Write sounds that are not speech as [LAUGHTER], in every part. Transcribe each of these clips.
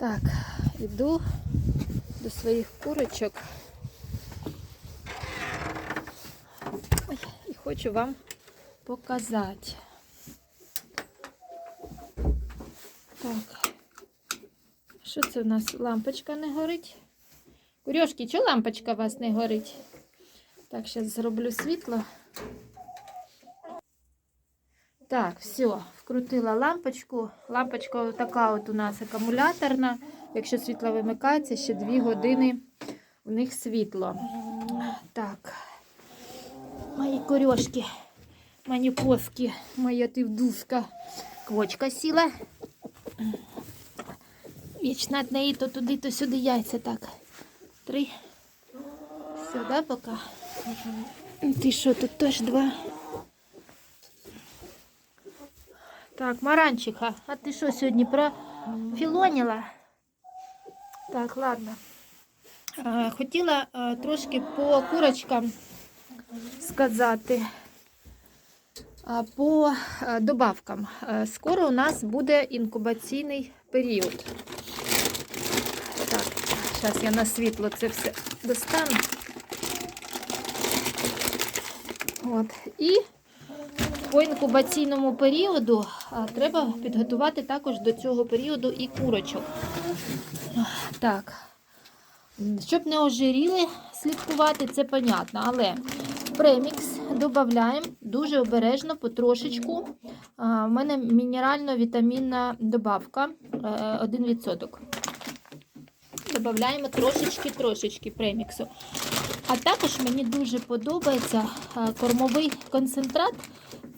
Так, іду до своїх курочок. Ой, і хочу вам показати. Так. Що це у нас? Лампочка не горить? Курьошки, чого лампочка у вас не горить? Так, зараз зроблю світло. Так, все, вкрутила лампочку. Лампочка така от у нас акумуляторна. Якщо світло вимикається, ще 2 години у них світло. Так, мої корьошки, мої коски, моя тивдуска. Квочка сіла. Вічно від неї то туди, то сюди яйця. Так. Три. Сюди поки. Ти що, тут теж два. Так, Маранчиха, а ти що сьогодні профілоніла? Так, ладно. Хотіла е, трошки по курочкам сказати. По е, добавкам. Е, Скоро у нас буде інкубаційний період. Так, зараз я на світло це все достану. От. І по інкубаційному періоду треба підготувати також до цього періоду і курочок. Так. Щоб не ожиріли, слідкувати, це понятно. Але премікс додаємо дуже обережно, потрошечку. У мене мінерально-вітамінна добавка е, 1%. Додаємо трошечки-трошечки преміксу. А також мені дуже подобається кормовий концентрат.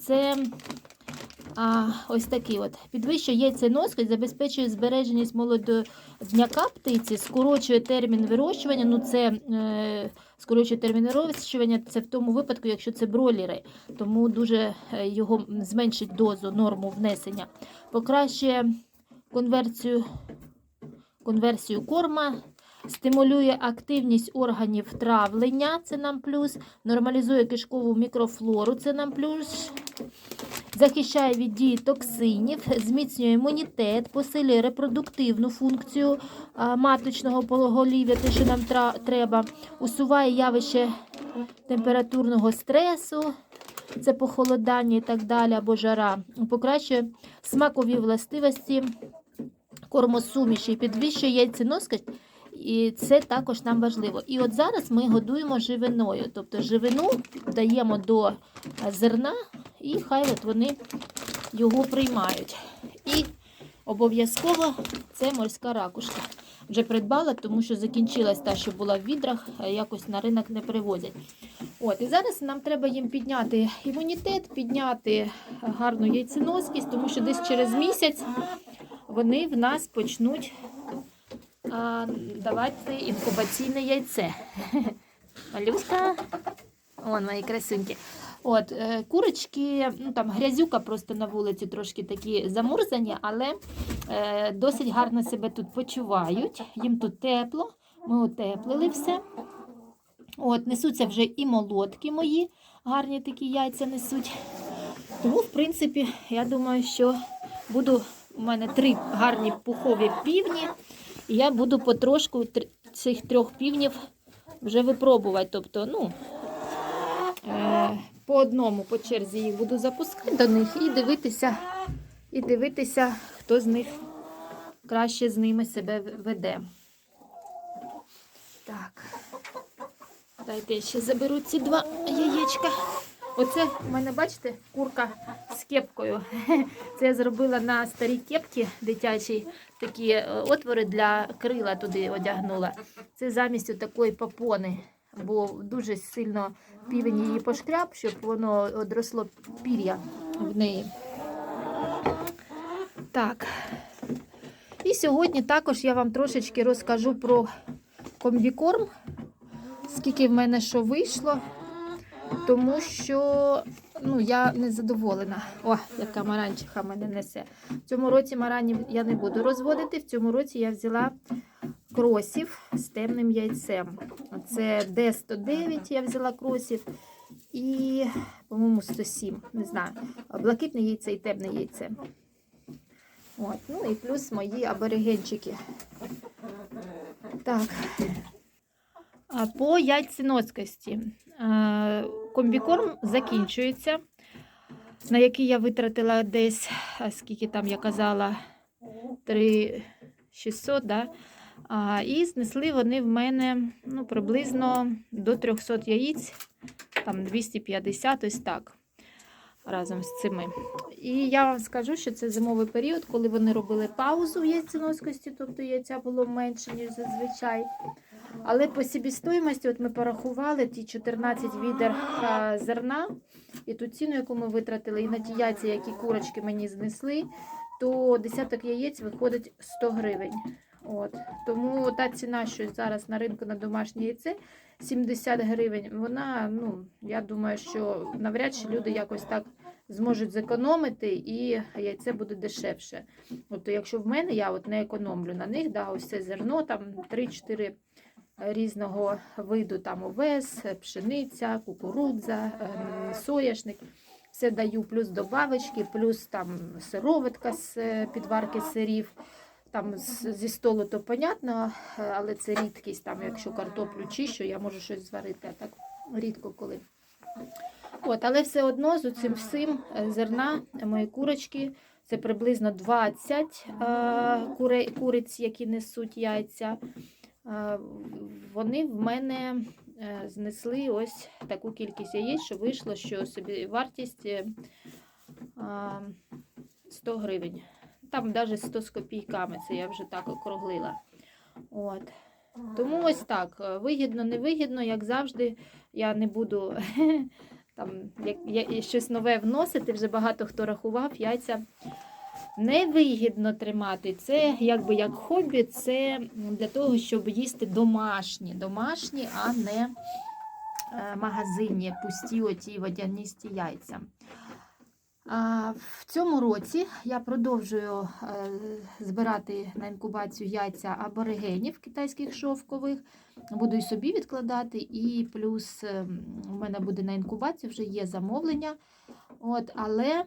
Це а, ось такий от. Підвищує яйценоскость, забезпечує збереженість молодняка птиці, скорочує термін вирощування. Ну, це е, скорочує термін вирощування це в тому випадку, якщо це бройлери. Тому дуже е, його зменшить дозу, норму внесення. Покращує конверсію, конверсію корма. Стимулює активність органів травлення, це нам плюс, нормалізує кишкову мікрофлору, це нам плюс, захищає від дії токсинів, зміцнює імунітет, посилює репродуктивну функцію маточного поголів'я, те, що нам треба, усуває явище температурного стресу, це похолодання і так далі, або жара, покращує смакові властивості кормосуміші, підвищує яйценоскость. І це також нам важливо. І от зараз ми годуємо живиною. Тобто живину даємо до е, зерна, і хай от вони його приймають. І обов'язково це морська ракушка. Вже придбала, тому що закінчилась та, що була в відрах, якось на ринок не привозять. От, і зараз нам треба їм підняти імунітет, підняти гарну яйценоскість, тому що десь через місяць вони в нас почнуть а, давати інкубаційне яйце. [LAUGHS] Малюська. Вон мої красуньки. От, е, курочки, ну там грязюка просто на вулиці трошки такі замурзані, але е, досить гарно себе тут почувають. Їм тут тепло, ми утеплили все. От, несуться вже і молотки мої, гарні такі яйця несуть. Тому, в принципі, я думаю, що буду. У мене три гарні пухові півні. І я буду потрошку цих трьох півнів вже випробувати. Тобто, ну, е, по одному по черзі їх буду запускати до них і дивитися, і дивитися, хто з них краще з ними себе веде. Так. Дайте я ще заберу ці два яєчка. Оце в мене, бачите, курка з кепкою. [LAUGHS] Це я зробила на старій кепці дитячій такі е, отвори для крила туди одягнула. Це замість такої попони, бо дуже сильно півень її пошкряб, щоб воно одросло пір'я в неї. Так. І сьогодні також я вам трошечки розкажу про комбікорм, скільки в мене що вийшло, тому що ну, я не задоволена. О, яка маранчиха мене несе. В цьому році маранів я не буду розводити. В цьому році я взяла кросів з темним яйцем. Це D109 я взяла кросів. І, по-моєму, 107, не знаю. Блакитне яйце і темне яйце. От, ну і плюс мої аборигенчики. Так. По яйценоцькості Комбікорм закінчується, на який я витратила десь, скільки там я казала, 3600, да? і знесли вони в мене ну, приблизно до 300 яїць, там 250, ось так, разом з цими. І я вам скажу, що це зимовий період, коли вони робили паузу в яйценоскості, тобто яйця було менше, ніж зазвичай. Але по собівартості, от ми порахували ті 14 відер зерна, і ту ціну, яку ми витратили, і на ті яйця, які курочки мені знесли, то десяток яєць виходить 100 гривень. От. Тому та ціна, що зараз на ринку на домашнє яйце 70 гривень, вона, ну, я думаю, що навряд чи люди якось так зможуть зекономити і яйце буде дешевше. Тобто, якщо в мене я от не економлю на них, да, ось це зерно, там 3-4 різного виду, там овес, пшениця, кукурудза, ем, соняшник. Все даю плюс добавочки, плюс там сироватка з е, підварки сирів. Там зі столу то понятно, е, але це рідкість, там, якщо картоплю чищу, я можу щось зварити, а так рідко коли. От, але все одно з цим всім е, зерна мої курочки це приблизно 20 е, кури, куриць, які несуть яйця. Вони в мене знесли ось таку кількість яєць, що вийшло, що собі вартість е, 100 гривень. Там навіть 100 з копійками, це я вже так округлила. От. Тому ось так. Вигідно, невигідно, як завжди, я не буду [LAUGHS] там, як, я, щось нове вносити, вже багато хто рахував, яйця невигідно тримати. Це якби як хобі, це для того, щоб їсти домашні, домашні, а не е, магазинні, пусті оті водяністі яйця. В цьому році я продовжую е, збирати на інкубацію яйця аборигенів китайських шовкових. Буду і собі відкладати, і плюс у мене буде на інкубацію, вже є замовлення. От, але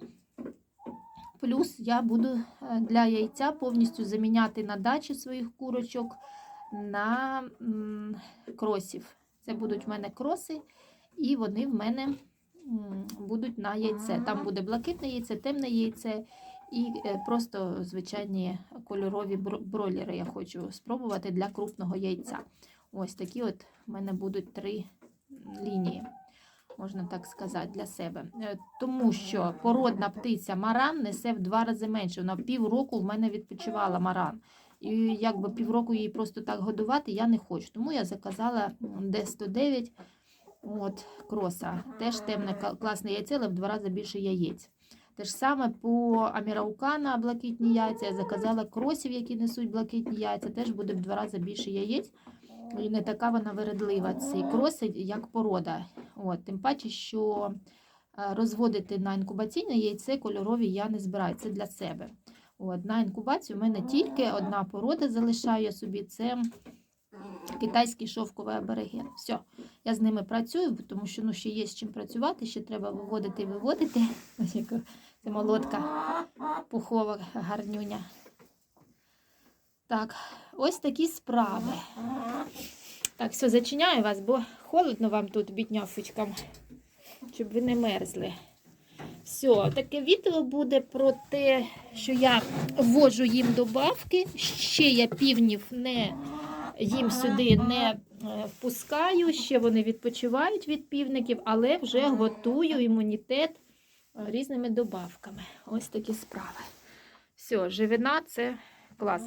плюс я буду е, для яйця повністю заміняти на дачі своїх курочок на кросів. Це будуть в мене кроси, і вони в мене будуть на яйце. Там буде блакитне яйце, темне яйце і е, просто звичайні кольорові бро- бройлери я хочу спробувати для крупного яйця. Ось такі от в мене будуть три лінії, можна так сказати, для себе. Е, Тому що породна птиця маран несе в два рази менше. Вона півроку в мене відпочивала маран. І якби півроку її просто так годувати я не хочу. Тому я заказала м, Д109 от, кроса. Теж темне класне яйце, але в два рази більше яєць. Те ж саме по Аміраукана блакитні яйця. Я заказала кросів, які несуть блакитні яйця. Теж буде в два рази більше яєць. І не така вона вередлива. Ці кроси, як порода. От, тим паче, що е, розводити на інкубаційне яйце кольорові я не збираю. Це для себе. От, на інкубацію в мене тільки одна порода залишаю я собі. Це китайський шовковий абориген. Все, я з ними працюю, тому що ну, ще є з чим працювати, ще треба виводити і виводити. [LAUGHS] Ось яка це молодка пухова гарнюня. Так, ось такі справи. Так, все, зачиняю вас, бо холодно вам тут, бідняфочкам, щоб ви не мерзли. Все, таке відео буде про те, що я ввожу їм добавки. Ще я півнів не їм сюди не е, впускаю. Ще вони відпочивають від півників, але вже готую імунітет е, різними добавками. Ось такі справи. Все, живина це клас.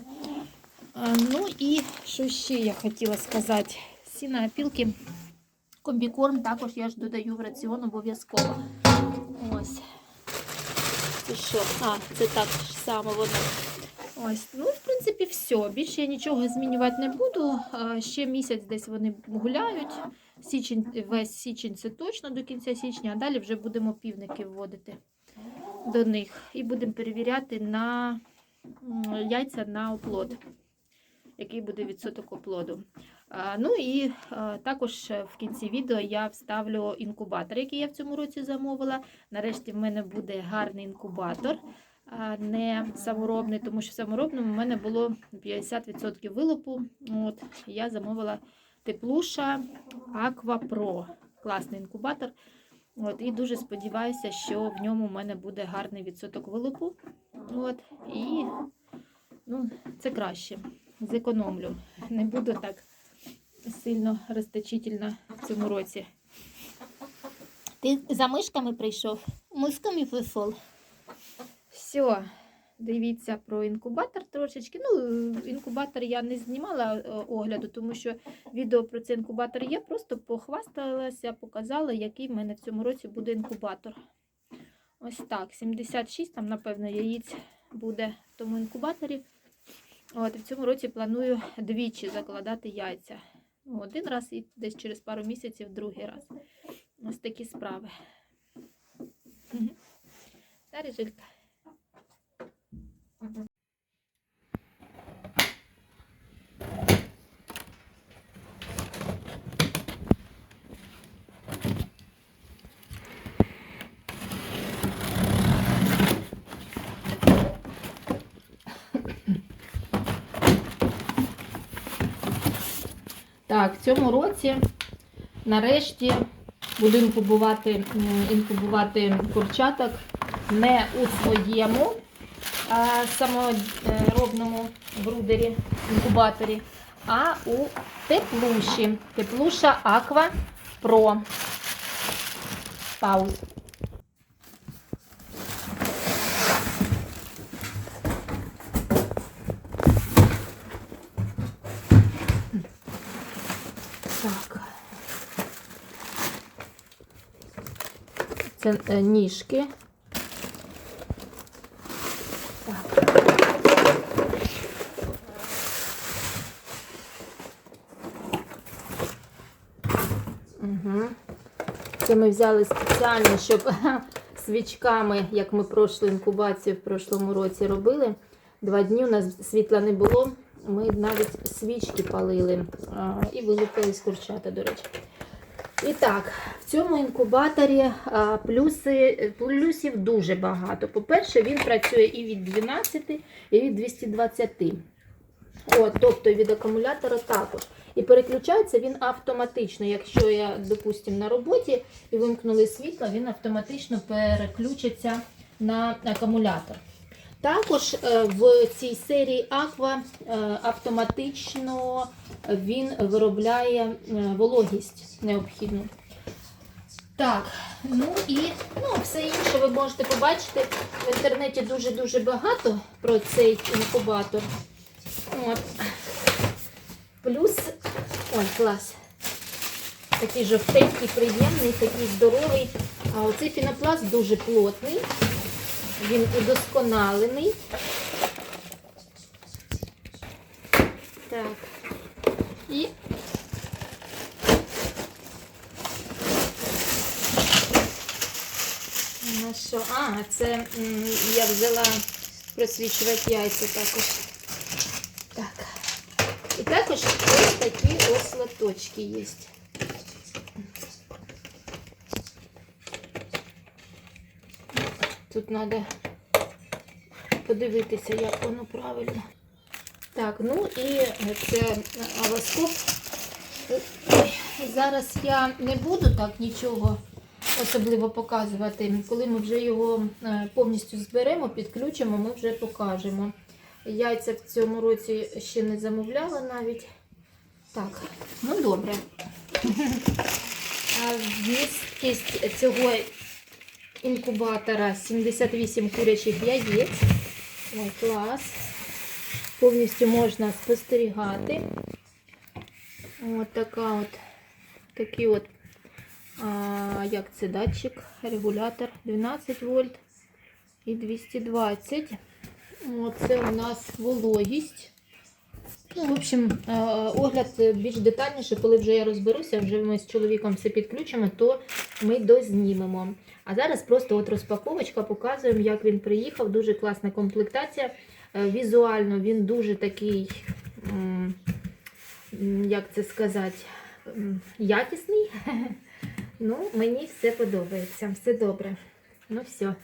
Ну і що ще я хотіла сказати? Сіна опілки, комбікорм також я ж додаю в раціон обов'язково. Ось. Це що? А, це так само воно. Ось, ну, в принципі, все. Більше я нічого змінювати не буду. Ще місяць десь вони гуляють. Січень, весь січень це точно до кінця січня, а далі вже будемо півники вводити до них. І будемо перевіряти на яйця на оплод, який буде відсоток оплоду. Ну і також в кінці відео я вставлю інкубатор, який я в цьому році замовила. Нарешті в мене буде гарний інкубатор. А не саморобний, тому що в саморобному в мене було 50% вилупу. От, я замовила теплуша Aqua Pro. Класний інкубатор. От, і дуже сподіваюся, що в ньому в мене буде гарний відсоток вилупу. От, і ну, це краще. Зекономлю. Не буду так сильно розточительна в цьому році. Ти за мишками прийшов? Мишками прийшов. Все, дивіться про інкубатор трошечки. Ну, інкубатор я не знімала е, огляду, тому що відео про цей інкубатор є. Просто похвасталася, показала, який в мене в цьому році буде інкубатор. Ось так, 76, там, напевно, яєць буде в тому інкубаторі. От, в цьому році планую двічі закладати яйця. Ну, Один раз і десь через пару місяців другий раз. Ось такі справи. Мгм. Далі Жилька. Так, в цьому році нарешті буду інкубувати, інкубувати курчаток не у своєму саморобному брудері, інкубаторі, а у теплуші. Теплуша Aqua Pro. Пауз. Так. Е, ніжки. Так. Угу. Це ми взяли спеціально, щоб [LAUGHS] свічками, як ми пройшли інкубацію в прошлому році робили. Два дні у нас світла не було. Ми навіть свічки палили а, і вилупили з курчата, до речі. І так, в цьому інкубаторі а, плюси, плюсів дуже багато. По-перше, він працює і від 12, і від 220. От, тобто від акумулятора також. І переключається він автоматично. Якщо я, допустимо, на роботі і вимкнули світло, він автоматично переключиться на акумулятор. Також е, в цій серії Aqua е, автоматично він виробляє е, вологість необхідну. Так, ну і ну, все інше ви можете побачити в інтернеті дуже-дуже багато про цей інкубатор. От. Плюс, ой, клас. Такий жовтенький, приємний, такий здоровий. А оцей пінопласт дуже плотний. Він удосконалений. Так. І на що? А, це я взяла просвічувати яйця також. Також ось такі ось лоточки є. Тут треба подивитися, як воно правильно. Так, ну і це авоскоп. Зараз я не буду так нічого особливо показувати. Коли ми вже його е, повністю зберемо, підключимо, ми вже покажемо. Яйця в цьому році ще не замовляла навіть. Так, ну добре. Вмісткість цього інкубатора 78 курячих яєць. Ой, клас. Повністю можна спостерігати. От така от, такий от, а, як це датчик, регулятор 12 вольт і 220. Оце у нас вологість. Ну, в общем, е, огляд більш детальніше, коли вже я розберуся, вже ми з чоловіком все підключимо, то ми дознімемо. А зараз просто от розпаковочка, показуємо, як він приїхав. Дуже класна комплектація. Е, Візуально він дуже такий, як це сказати, якісний. [LAUGHS] Ну, мені все подобається, все добре. Ну все.